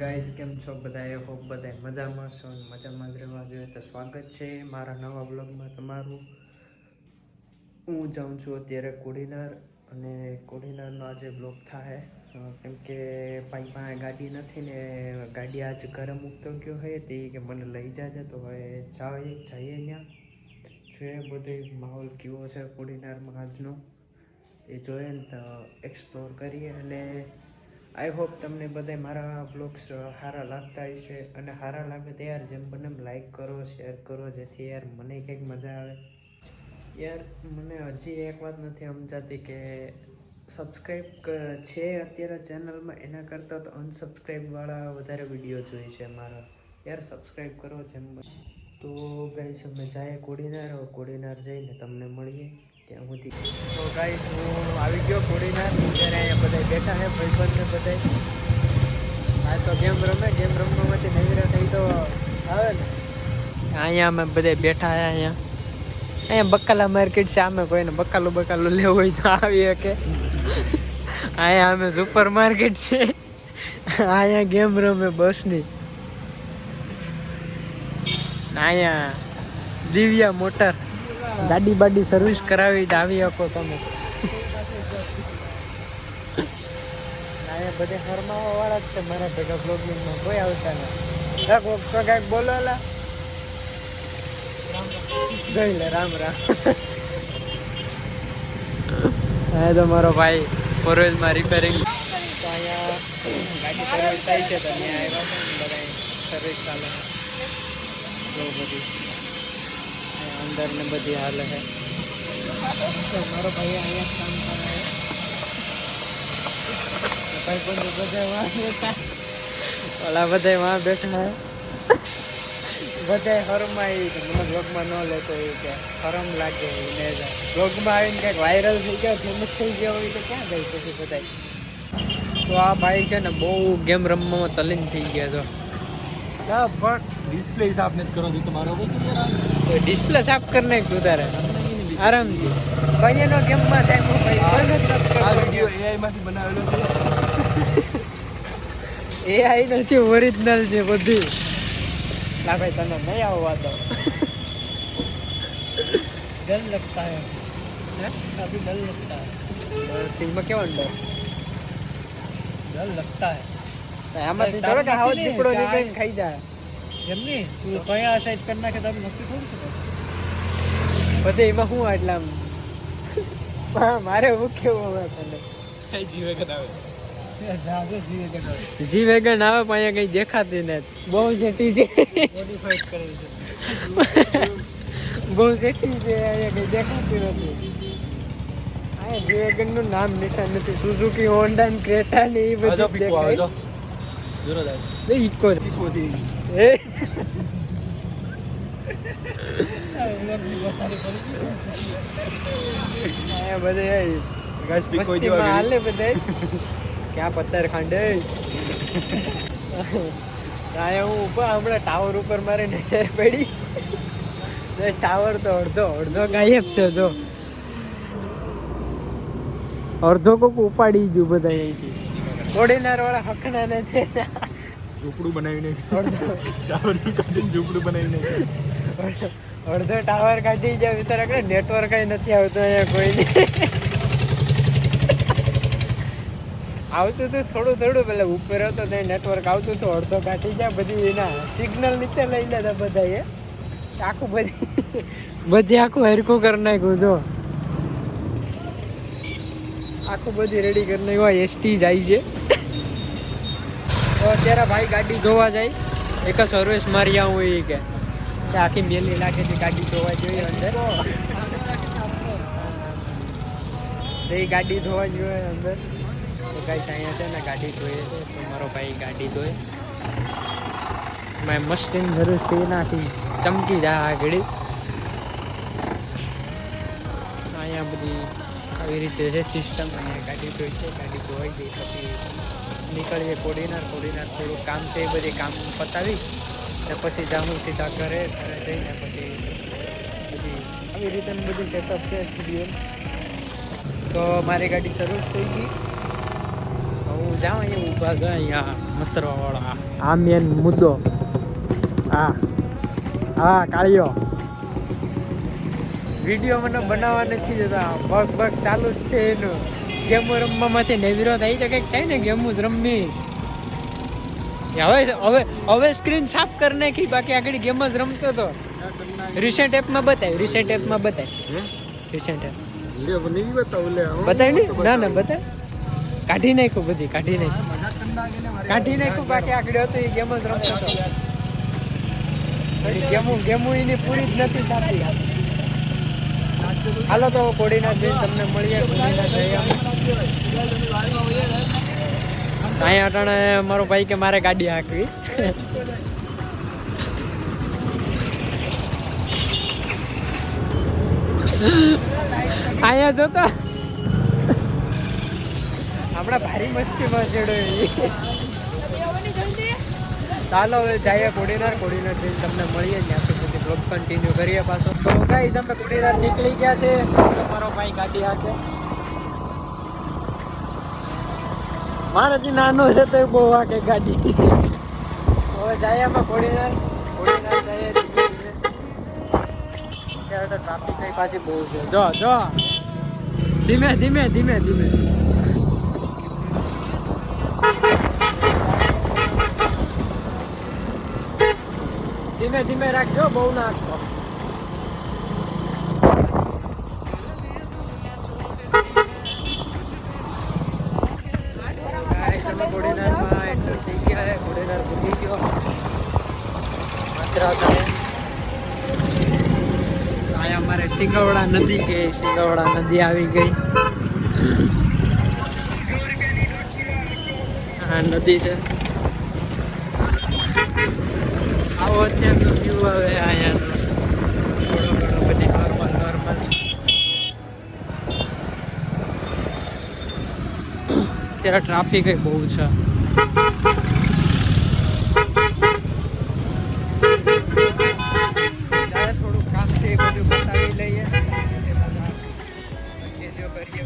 Guys, કેમ છો બધા એ હોપ બધા મજામાં છો મજામાં જ રહેવા જોઈએ. તો સ્વાગત છે મારા નવા બ્લોગમાં તમારું. હું જાઉં છું અત્યારે કોડીનાર અને કોડીનારનો આજે બ્લોગ થાય કેમ કે ભાઈ પાસે ગાડી નથી ને ગાડી આજ ઘરે મૂકતો ગયો હે, તે કે મને લઈ જાજે. તો હવે જાઈએ જઈએ ત્યાં. જોઈએ બધો માહોલ કેવો છે કોડીનારમાં આજનો? એ જોઈએ ને તો એક્સપ્લોર કરીએ અને આઈ હોપ તમને બધા મારા બ્લોગ્સ સારા લાગતા હશે અને સારા લાગે તો યાર જેમ બને લાઈક કરો શેર કરો, જેથી યાર મને કંઈક મજા આવે. યાર, મને હજી એક વાત નથી સમજાતી કે સબસ્ક્રાઈબ છે અત્યારે ચેનલમાં એના કરતાં તો અનસબસ્ક્રાઈબવાળા વધારે વીડિયો જોઈ છે મારા. યાર સબસ્ક્રાઈબ કરો જેમ તો ગાઈસ અમે જાય કોડીનાર કોડીનાર જઈને તમને મળીએ. ત્યાં તો ગાઈસ હું આવી ગયો કોડીનાર ત્યારે અહીંયા બધા બેઠા છે, ભાઈબંધ ને બધા આ તો ગેમ રમે, ગેમ રમવામાંથી નવીરા થઈ તો આવે ને. અહીંયા અમે બધા બેઠા છે અહીંયા. અહીંયા બકાલા માર્કેટ છે અમે કોઈને બકાલું બકાલું લેવું હોય તો આવી શકે. અહીંયા અમે સુપર માર્કેટ છે. અહીંયા ગેમ રમે બસની. અહીંયા દિવ્યા મોટર. ગાડી બાડી સર્વિસ કરાવી તો આવી શકો તમે. અહીંયા બધે હરમાવા વાળા જ છે મારા ભેગા બ્લોગિંગમાં કોઈ આવતા નથી કાંઈક તો કાંઈક બોલો લા ગઈ લે રામ રામ. હા તો મારો ભાઈ ફોરવેલમાં રિપેરિંગ તો અહીંયા ગાડી સર્વિસ થાય છે તો અહીંયા આવ્યા છે બધા સર્વિસ ચાલે. બહુ બધી. અંદર ને બધી હાલે છે મારો ભાઈ અહીંયા કામ કરે છે ભાઈ બંધુ બધા વાં બેઠા ઓલા બધા વાં બેઠા બધા હરમાઈ મને બ્લોગમાં ન લેતો એ કે, હરમ લાગે એને બ્લોગમાં આવીને કંઈક વાયરલ થઈ ગયો ફેમસ થઈ ગયો હોય તો ક્યાં જાય પછી બધા તો આ ભાઈ છે ને બહુ ગેમ રમવામાં તલીન થઈ ગયા તો. ના પણ ડિસ્પ્લે સાફ નથી કરો તો તમારો બધું ડિસ્પ્લે સાફ કરી નાખ્યું તારે. આરામથી. ભાઈનો ગેમમાં થાય હું ભાઈ આ વિડિયો એઆઈ માંથી બનાવેલો છે. એઆઈ નથી ઓરિજિનલ છે બધી. ના ભાઈ તને નહીં આવવા વાત. ડર લગતા હે? અભી ડર લગતા હે ટીમમાં કેવો ડર? ડર લગતા હે આમાંથી થોડો કે હાવ દીકડો નીકળીને ખાઈ જાય. એમની? તું કયા સાઈડ કરી નાખે તો નક્કી થોડું બધે એમાં શું આટલા મારે હું કેવું હવે તને? જીવે કદાવે જી વેગન આવે. પણ અહીંયા કઈ દેખાતી નથી. બહુ જેટી છે. મોડિફાઈડ કરેલ છે. બહુ જેટી છે અહીંયા કઈ દેખાતી નથી. અહીંયા જી વેગનનું નામ નિશાન નથી. સુઝુકી હોન્ડા ક્રેટા ને એ બધું દેખાય. બધે ક્યાં પથ્થર ખાંડે હું ઉપર હમણાં ટાવર ઉપર મારે નજર પડી. ટાવર તો અડધો અડધો ગાયબ છે જો અડધો કોક ઉપાડી ગયું બધા અહીંથી. કોડીનાર વાળા હકના નથી ઝૂંપડું બનાવીને ટાવર કાઢીને ઝૂંપડું બનાવીને. અડધો- ટાવર કાઢી જાય વિચારા કરે નેટવર્ક કઈ નથી આવતું અહીંયા કોઈને. આવતું હતું થોડું થોડું પેલા ઉપર હતો ત્યાં નેટવર્ક આવતું હતું અડધો કાઢી જાય બધી એના સિગ્નલ નીચે લઈ લેતા બધા એ આખું બધી બધી આખું હરખું કરી નાખ્યું જો. આખું બધી રેડી કરી એવા હોય એસટી જાય છે. તો અત્યારે ભાઈ ગાડી જોવા જાય. એક જ સર્વિસ મારી આવું એ કે. આખી મેલી લાગે છે ગાડી જોવા જોઈએ અંદર. એ ગાડી ધોવા જોઈએ અંદર. તો ગાઈસ અહીંયા છે ને ગાડી ધોઈએ છે. મારો ભાઈ ગાડી ધોએ મેં મસ્તીન સર્વિસ થઈ નાખી ચમકી જાય આ ઘડી. અહીંયા બધી આવી રીતે છે સિસ્ટમ અહીંયા ગાડી ધોઈ છે ગાડી ધોવાઈ ગઈ પછી નીકળીએ કોડીનાર કોડીનાર થોડું કામ છે, એ બધી કામ પતાવી ને પછી જાઉં સીધા ઘરે ઘરે જઈને પછી બધી આવી રીતે બધું સેટઅપ છે સ્ટુડિયો તો મારી ગાડી શરૂ થઈ ગઈ. હું જાઉં અહીંયા ઊભા ગયા અહીંયા મતરવાવાળા આ મેન મુદ્દો. હા. હા, કાળિયો. વીડિયો મને બનાવવા નથી જતા બગ બગ ચાલુ જ છે એનું. ગેમો રમવામાંથી નેવીરો થઈ જાય કંઈક થાય ને ગેમો જ રમવી. હવે હવે હવે સ્ક્રીન સાફ કરી નાખી બાકી આગળ ગેમ જ રમતો હતો. રિસેન્ટ એપમાં બતાય રિસેન્ટ એપમાં બતાય. રિસેન્ટ એપ બતાવ બતાવી ને ના ના બતાય. કાઢી નાખ્યું બધી કાઢી નાખ્યું કાઢી નાખ્યું બાકી આગળ હતું એ ગેમ જ રમતો હતો. ગેમો ગેમું એની પૂરી જ નથી થતી. હાલો તો કોડીના જઈ તમને મળીએ કોડીના જઈ અહીંયા અટાણે મારો ભાઈ કે મારે ગાડી હાંકવી. અહીંયા જોતો. હમણાં ભારી મસ્તીમાં ચડ્યો ચાલો હવે જઈએ કોડીનાર કોડીનાર જઈને તમને મળીએ ત્યાં બ્લોગ કન્ટિન્યુ કરીએ પાછો. તો ગાઈસ અમે કોડીનાર નીકળી ગયા છે. મારો ભાઈ ગાડી હાકે મારાથી નાનો છે તો બહુ હાકે ગાડી. હવે જાય અમે કોડીનાર કોડીનાર જઈએ અત્યારે તો ટ્રાફિક કઈ પાછી બહુ છે. જો જો. ધીમે ધીમે ધીમે ધીમે. ધીમે ધીમે રાખજો, બહુ નાખજો અમારે સિંગવડા નદી કે સિંગવડા નદી આવી ગઈ. આ નદી છે. આવો અત્યારનો વ્યૂ આવે અહીંયાનો. થોડો ઘણો બધી નોર્મલ નોર્મલ અત્યારે ટ્રાફિક બહુ છે. થોડું કામ છે એ બધું બતાવી લઈએ. કરીએ